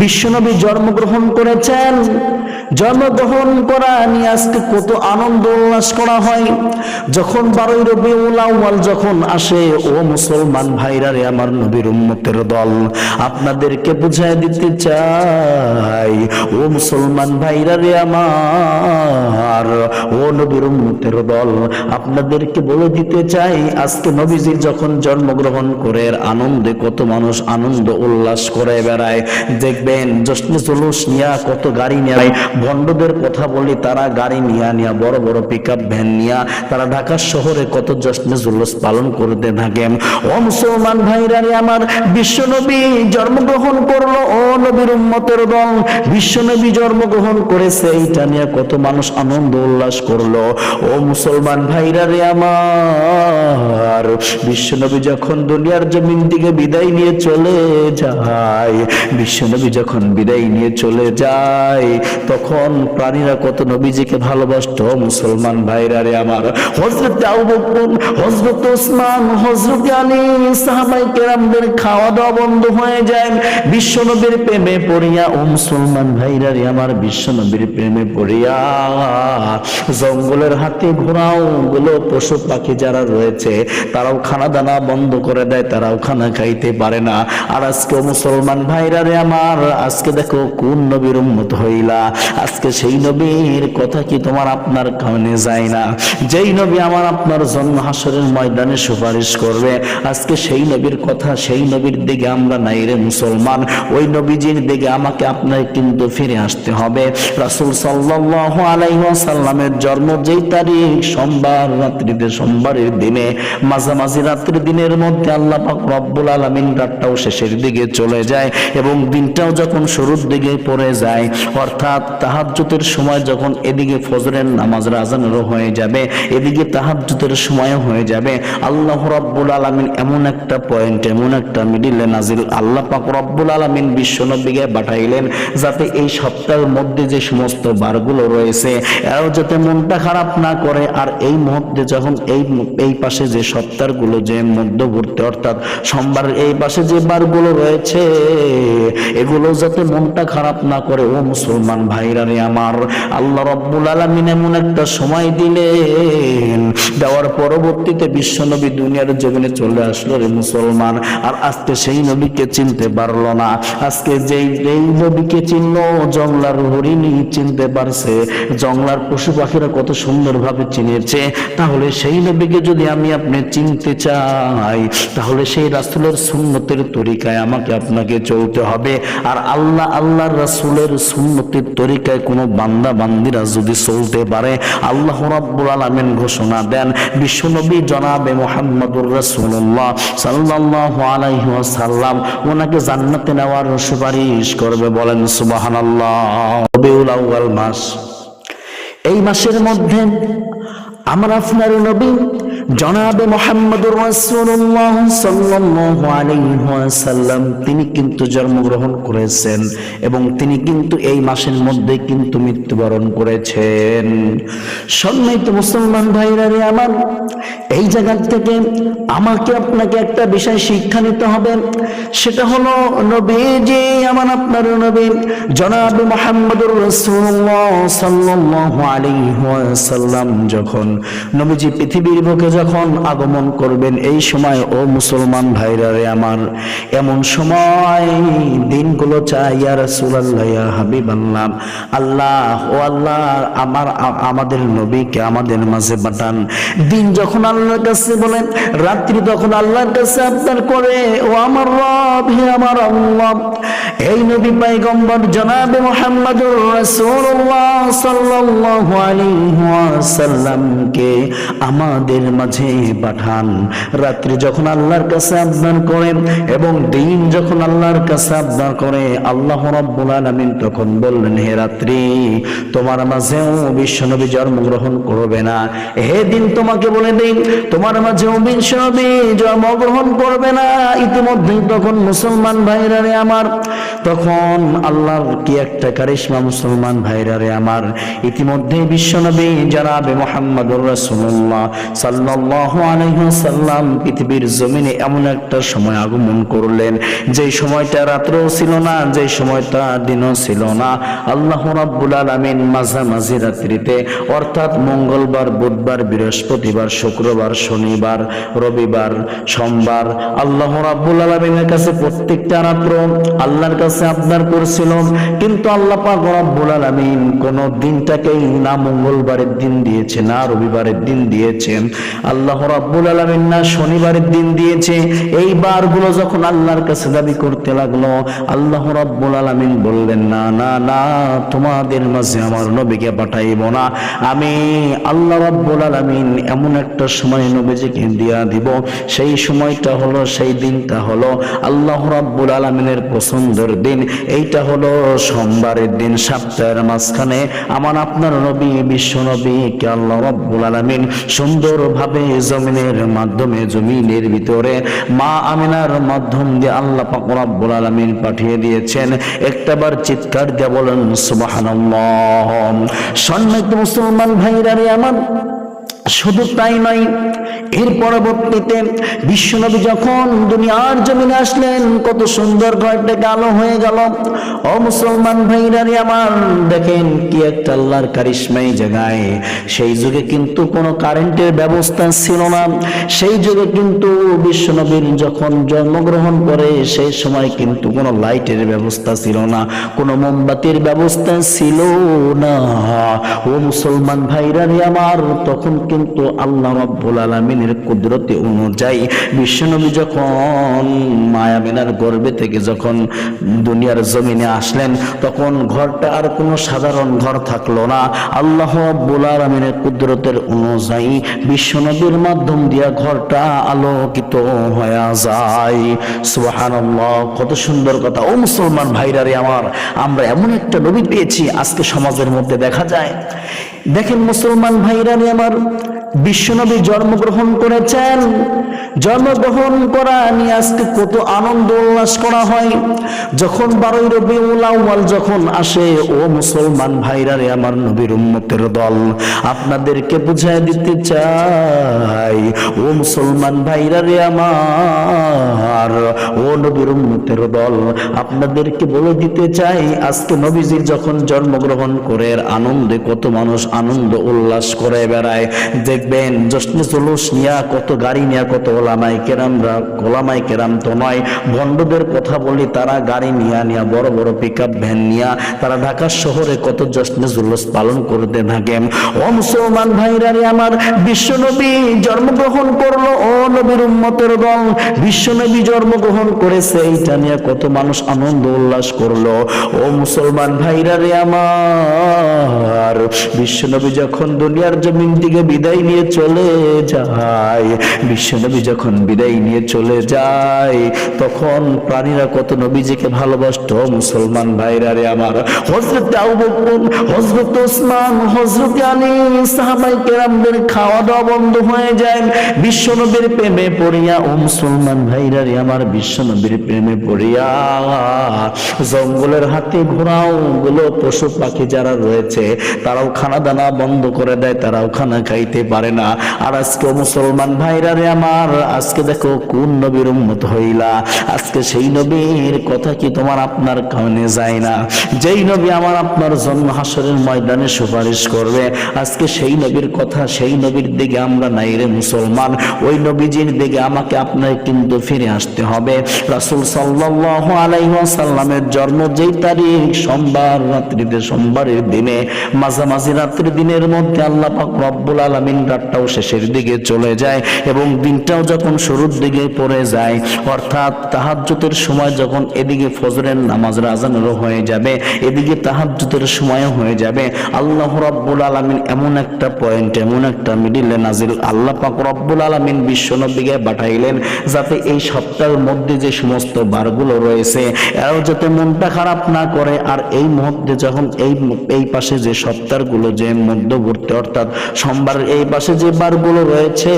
বিশ্বনবী জন্মগ্রহণ করেছেন। জন্মগ্রহণ করা নিয়ে আজকে কত আনন্দ উল্লাস করা হয়। যখন বারোই রবি আউয়াল যখন আসে, ও মুসলমান ভাইরা রে, আমার নবীর উম্মতের দল, আপনাদেরকে বুঝাই দিতে চাই। ও মুসলমান ভাইরা রে, আমার নবীর উম্মতের দল। আপনাদেরকে বলে দিতে চাই, আজকে নবীজি যখন জন্মগ্রহণ করে আনন্দে কত মানুষ আনন্দ উল্লাস করে বেড়ায়। দেখবেন, জশ্নে জুলুস নিয়া কত গাড়ি নিয়ে ভণ্ডদের কথা বলি, তারা গাড়ি নিয়া নিয়া, বড় বড় পিক আপ ভ্যান নিয়া, তারা ঢাকা শহরে কত জশ্নে জুলুস পালন করতে থাকেন। ও মুসলমান ভাইরা আমার বিশ্বনবী জন্মগ্রহণ করল, ও নবীর উম্মতের দল। বিশ্বনবী জন্মগ্রহণ করেছে, এইটা নিয়ে কত মানুষ আনন্দ উল্লাস করল ও মুসলমান ভাইরা রে আমার, বিশ্বনবী যখন দুনিয়ার জমিন থেকে বিদায় নিয়ে চলে যায়, বিশ্বনবী যখন বিদায় নিয়ে চলে যায়, তখন প্রাণীরা কত নবীজিকে ভালোবাসত, মুসলমান ভাইরা রে আমার। হজরত আবু বকর হজরত ওসমান হজরত আলী সাহাবাই কেরামদের খাওয়া দাওয়া বন্ধ হয়ে যায়। বিশ্বনবীর প্রেমে পড়িয়া, ও মুসলমান ভাইরা রে আমার, বিশ্বনবীর প্রেমে পড়িয়া জঙ্গলের হাতে ঘোরাও গুলো পশু পাখি যারা রয়েছে, তারাও খানা দানা বন্ধ করে দেয়, তারাও খানা খাইতে পারে না। আর আজকে মুসলমান ভাইরা রে আমার, আজকে দেখো কোন নবীর উম্মত হইলা? আজকে সেই নবীর কথা কি তোমার আপনার কানে যায় না? যেই নবী আমার আপনার জন্ম হাসরের ময়দানে সুপারিশ করবে, আজকে সেই নবীর কথা, সেই নবীর দিকে আমরা নাই রে মুসলমান। ওই নবীজির দিকে আমাকে আপনার কিন্তু ফিরে আসতে হবে। রাসূল সাল্লাল্লাহু আলাইহি ওয়াসাল্লামের জন্ম যেই তারিখ সোমবার রাত্রিতে সোমবারের দিনে, মাঝামাঝি দিনের মধ্যে আল্লাহ পাক রব্বুল আলামিন রাতটাও শেষের দিকে চলে যায় এবং দিনটাও যখন শুরুর দিকে পড়ে যায়, অর্থাৎ সময় যখন এদিকে ফজরের নামাজ হয়ে যাবে, এদিকে হয়ে যাবে, আল্লাহ রব্বুল আলামিন এমন একটা পয়েন্ট এমন একটা মিডিলে নাজিল আল্লাহ পাক রব্বুল আলামিন বিশ্বনবীকে পাঠাইলেন, যাতে এই সপ্তাহের মধ্যে যে সমস্ত বারগুলো রয়েছে, এরাও যাতে মনটা খারাপ না করে, আর এই মুহূর্তে যখন এই এই পাশে যে সপ্তাহগুলো যে মধ্যবর্তী, অর্থাৎ সোমবার এই পাশে যে বারগুলো রয়েছে, এগুলো যাতে মনটা খারাপ না করে, ও মুসলমান ভাইরা রে আমার, আল্লাহ রব্বুল আলামিন এমন একটা সময় দিলেন দেওয়ার পরবর্তীতে বিশ্বনবী দুনিয়ার জমিনে চলে আসলো রে মুসলমান। আর আজকে সেই নবীকে চিনতে পারল না। আজকে যেই এই নবীকে চিনল, জংলার হরিণী চিনতে পারছে। জংলার পশু পাখিরা কত সুন্দরভাবে চিনেছে। তাহলে সেই নবীকে যদি আমি আপনি চিনতে চাই, তাহলে সেই রাসুলের সুন্নতের তরিকায় আমাকে আপনাকে চলতে হবে। আর আল্লাহ আল্লাহর রাসুলের সুন্নতের তরিকায় কোনো বান্দা, বান্দিরা যদি চলতে পারে, আল্লাহ রাব্বুল আলামিন ঘোষণা দেন বিশ্বনবী জনাবে মোহাম্মদুর রাসূলুল্লাহ সাল্লাল্লাহু আলাইহি ওয়াসাল্লাম ওনাকে জান্নাতে নেওয়ার সুপারিশ করবে বলেন রবিউল আউয়াল মাস। এই মাসের মধ্যে আমার আপনার নবী জনাবে মোহাম্মদুর রাসূলুল্লাহ সাল্লাল্লাহু আলাইহি ওয়াসাল্লাম, তিনি কিন্তু জন্মগ্রহণ করেছেন এবং তিনি কিন্তু এই মাসের মধ্যে কিন্তু মৃত্যুবরণ করেছেন। সম্মানিত মুসলমান ভাইরা রে আমার, এই জায়গা থেকে আমাকে আপনাকে একটা বিষয় শিক্ষা নিতে হবে। সেটা হলো নবীজি আমার আপনার নবী জনাবে মোহাম্মদুর রাসূলুল্লাহ সাল্লাল্লাহু আলাইহি ওয়াসাল্লাম যখন নবীজি পৃথিবীর বুকে যখন আগমন করবেন, এই সময়, ও মুসলমান ভাইরা রে আমার, এমন সময় দিনগুলো চাই, ইয়া রাসূলুল্লাহ, ইয়া হাবিবাল্লাহ। আল্লাহ, ও আল্লাহ, আমার, আমাদের নবীকে আমাদের মাঝে পাঠান। দিন যখন আল্লাহর কাছে বলেন, রাত্রি তখন আল্লাহর কাছে আপনার করে, ও আমার রব, হে আমার আল্লাহ, এই নবী পাইগম্বর জনাবে মুহাম্মদুর রাসূলুল্লাহ সাল্লাল্লাহু আলাইহি ওয়াসাল্লামকে আমাদের মাঝে পাঠান। রাত্রি যখন আল্লাহর কাছে আবদান করেন এবং দিন যখন আল্লাহর কাছে আবদান করে, আল্লাহ রাব্বুল আলামিন তখন বললেন, হে রাত্রি, তোমার মাঝেও বিশ্বনবী জন্মগ্রহণ করবে না। হে দিন তোমাকে বলে দেই তোমার মাঝেও বিশ্বনবী জন্মগ্রহণ করবে না। ইতিমধ্যেই তখন মুসলমান ভাইরা রে আমার, তখন আল্লাহর কি একটা কারিশমা মুসলমান ভাইরা রে আমার ইতিমধ্যে বিশ্বনবী জানাবে মোহাম্মদুর রাসূলুল্লাহ সাল্লাল্লাহু ওয়াসাল্লাম পৃথিবীর জমিনে এমন একটা সময় আগমন করলেন। যেই সময়টা ছিল না, যেই সময়টা দিনও ছিল না। আল্লাহ রাব্বুল আলামিন মাঝামাঝি রাত্রিতে, অর্থাৎ মঙ্গলবার, বুধবার, বৃহস্পতিবার, শুক্রবার, শনিবার, রবিবার, সোমবার, আল্লাহ রাব্বুল আলামিনের কাছে প্রত্যেকটা রাত্র আল্লাহর কাছে আবদার করছিল কিন্তু আল্লাহ রব্বুল আলামিন কোন দিনটাকেই না মঙ্গলবারের দিন দিয়েছে না রবিবারের দিন দিয়েছে আল্লাহ রাব্বুল আলামিন না শনিবারের দিন দিয়েছে, এই বারগুলো যখন আল্লাহর কাছে দাবি করতে লাগল, আল্লাহ রাব্বুল আলামিন বললেন, না না না, তোমাদের মাঝে আমার নবীকে পাঠাইব না। আমি আল্লাহ রাব্বুল আলামিন এমন একটা সময় নবীজিকে দিয়া দিব। সেই সময়টা হলো, সেই দিনটা হলো আল্লাহ রাব্বুল আলামিনের পছন্দের দিন। এইটা হলো সোমবারের দিন, সপ্তাহের মাঝখানে। আমার আপনার নবী, বিশ্ব নবীকে আল্লাহ রাব্বুল আলামিন সুন্দরভাবে জমিনের মাধ্যমে জমিনের ভিতরে মা আমিনার মাধ্যম দিয়ে আল্লাহ পাকুরাবুল আলমিন পাঠিয়ে দিয়েছেন, একটাবার চিৎকার দিয়ে বলেন সুবাহ সম্মানিত মুসলমান ভাইরা রে আমার শুধু তাই নয়, এর পরবর্তীতে বিশ্বনবী যখন দুনিয়ার জমিনে আসলেন, কত সুন্দর ঘরটাকে আলো হয়ে গেল। ও মুসলমান ভাইরারি আমার, দেখেন কি একটা আল্লাহর কারিশমাই জায়গায়। সেই যুগে কিন্তু কোনো কারেন্টের ব্যবস্থা ছিল না। সেই যুগে কিন্তু বিশ্বনবীর যখন জন্মগ্রহণ করে, সেই সময় কিন্তু কোনো লাইটের ব্যবস্থা ছিল না, কোনো মোমবাতির ব্যবস্থা ছিল না। ও মুসলমান ভাইরারি আমার, তখন কিন্তু আল্লাহ রাব্বুল আলামিনের কুদরতে অনুযায়ী বিশ্বনবী যখন মায়ামিনার গর্ভে থেকে যখন দুনিয়ার জমিনে আসলেন, তখন ঘরটা আর কোনো সাধারণ ঘর থাকল না। আল্লাহ রাব্বুল আলামিনের কুদরতের অনুযায়ী বিশ্বনবীর মাধ্যম দিয়া ঘরটা আলোকিত হয়ে যায়। সুবহানাল্লাহ, কত সুন্দর কথা। ও মুসলমান ভাইরারে আমার, আমরা এমন একটা নবী পেয়েছি, আজকে সমাজের মধ্যে দেখা যায়। দেখেন মুসলমান ভাইরারে আমার বিশ্বনবী জন্মগ্রহণ করেছেন। জন্মগ্রহণ করা নিয়ে আজকে কত আনন্দ উল্লাস করা হয়। যখন বারোই রবিউল আউয়াল যখন আসে, ও মুসলমান ভাইরা রে আমার নবীর উম্মতের দল, আপনাদেরকে বুঝায় দিতে চাই। ও মুসলমান ভাইরা রে আমার, ও নবীর উম্মতের দল, আপনাদেরকে বলে দিতে চাই। আজকে নবীজির যখন জন্মগ্রহণ করে আনন্দে কত মানুষ আনন্দ উল্লাস করে বেড়ায়। দেখবেন জশ্নে জুলুস নিয়া কত গাড়ি নিয়া কত ওলামাই কেরামরা, ওলামাই কেরাম তো নয় ভণ্ডদের কথা বলি, তারা গাড়ি নিয়া নিয়া, বড় বড় পিক আপ ভ্যান নিয়া, তারা ঢাকা শহরে কত জশ্নে জুলুস পালন করতে থাকেন। ও মুসলমান ভাইরারে আমার, বিশ্বনবী জন্মগ্রহণ করল, ও নবীর উম্মতের দল, বিশ্বনবী জন্মগ্রহণ করেছে, এইটা নিয়ে কত মানুষ আনন্দ উল্লাস করল। ও মুসলমান ভাইরারে আমার, বিশ্বনবী যখন দুনিয়ার জমিন থেকে বিদায় নিয়ে চলে যায়। বিশ্বনবী যখন বিদায় নিয়ে চলে যায়, তখন প্রাণীরা কত নবীজিকে ভালোবাসত। মুসলমান ভাইরা রে আমার হজরত হজরত ওসমান হজরত আলী, সাহাবাই কেরামদের খাওয়া দাওয়া বন্ধ হয়ে যায়। বিশ্বনবীর প্রেমে পড়িয়া, ও মুসলমান ভাইরা রে আমার বিশ্বনবীর প্রেমে পড়িয়া, জঙ্গলের হাতে ঘোড়াও গুলো পশু পাখি যারা রয়েছে, তারাও খানা দানা বন্ধ করে দেয়, তারাও খানা খাইতে পারে না। আর আজকে মুসলমান ভাইরা রে আমার, আজকে দেখো কোন নবীর উম্মত হইলা? আজকে সেই নবীর কথা কি তোমার আপনার কানে যায় না? যেই নবী আমার আপনার জন্ম হাসরের ময়দানে সুপারিশ করবে, আজকে সেই নবীর কথা সেই নবীর দিকে আমরা নাই রে মুসলমান। ওই নবীজির দিকে আমাকে আপনার কিন্তু ফিরে আসতে হবে। রাসূল সাল্লাল্লাহু আলাইহি ওয়াসাল্লামের জন্ম যেই তারিখ, সোমবার রাত্রিতে, সোমবারের দিনে, মাঝামাঝি রাত্রির দিনের মধ্যে আল্লাহ পাক রব্বুল আলামিন রাতটাও শেষের দিকে চলে যায় এবং দিনটাও যখন শুরুর দিকে পড়ে যায়, অর্থাৎ তাহাজ্জুদের সময় যখন এদিকে ফজরের নামাজের আজানেরও হয়ে যাবে, এদিকে তাহাজ্জুদের সময়ও হয়ে যাবে। আল্লাহ রব্বুল আলামিন এমন একটা পয়েন্ট এমন একটা মিডিলে নাজিল। আল্লাহ পাক রব্বুল আলামিন বিশ্বনবীকে পাঠাইলেন যাতে এই সপ্তাহের মধ্যে যে সমস্ত বারগুলো রয়েছে, এরাও যাতে মনটা খারাপ না করে। আর এই মুহূর্তে যখন এই এই পাশে যে সপ্তাহগুলো যে মধ্যবর্তী, অর্থাৎ সোমবার এই পাশে যে বারগুলো রয়েছে,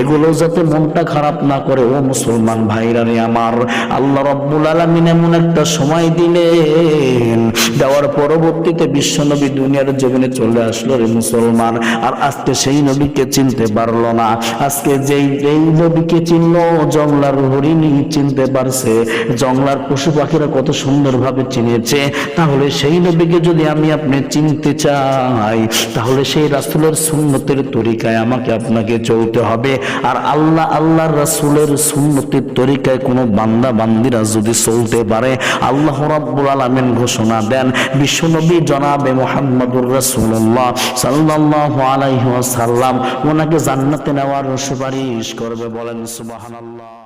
এগুলো যাতে মনটা খারাপ না করে, ও মুসলমান ভাইরা রে আমার, আল্লাহ রব্বুল আলমিন এমন একটা সময় দিলেন, দেওয়ার পরবর্তীতে বিশ্ব নবী দুনিয়ার জীবনে চলে আসলো রে মুসলমান, আর আজকে সেই নবীকে চিনতে পারল না, আজকে যেই এই নবীকে চিনল, জংলার হরিণী চিনতে পারছে, জংলার পশু পাখিরা কত সুন্দরভাবে চিনেছে, তাহলে সেই নবীকে যদি আমি আপনি চিনতে চাই, তাহলে সেই রাসুলের সুন্নতের তরিকায় আমাকে আপনাকে চলতে হবে। আর আল্লাহ আল্লাহ রাসুলের সুন্নতির তরিকায় কোনো বান্দা, বান্দিরা যদি চলতে পারে, আল্লাহ রাব্বুল আলামিন ঘোষণা দেন, বিশ্বনবী জনাবে মোহাম্মদুর রাসুল্লাহ সাল্লাল্লাহু আলাইহি ওয়াসাল্লাম, ওনাকে জান্নাতে নেওয়ার সুপারিশ করবে বলেন সুবহানাল্লাহ।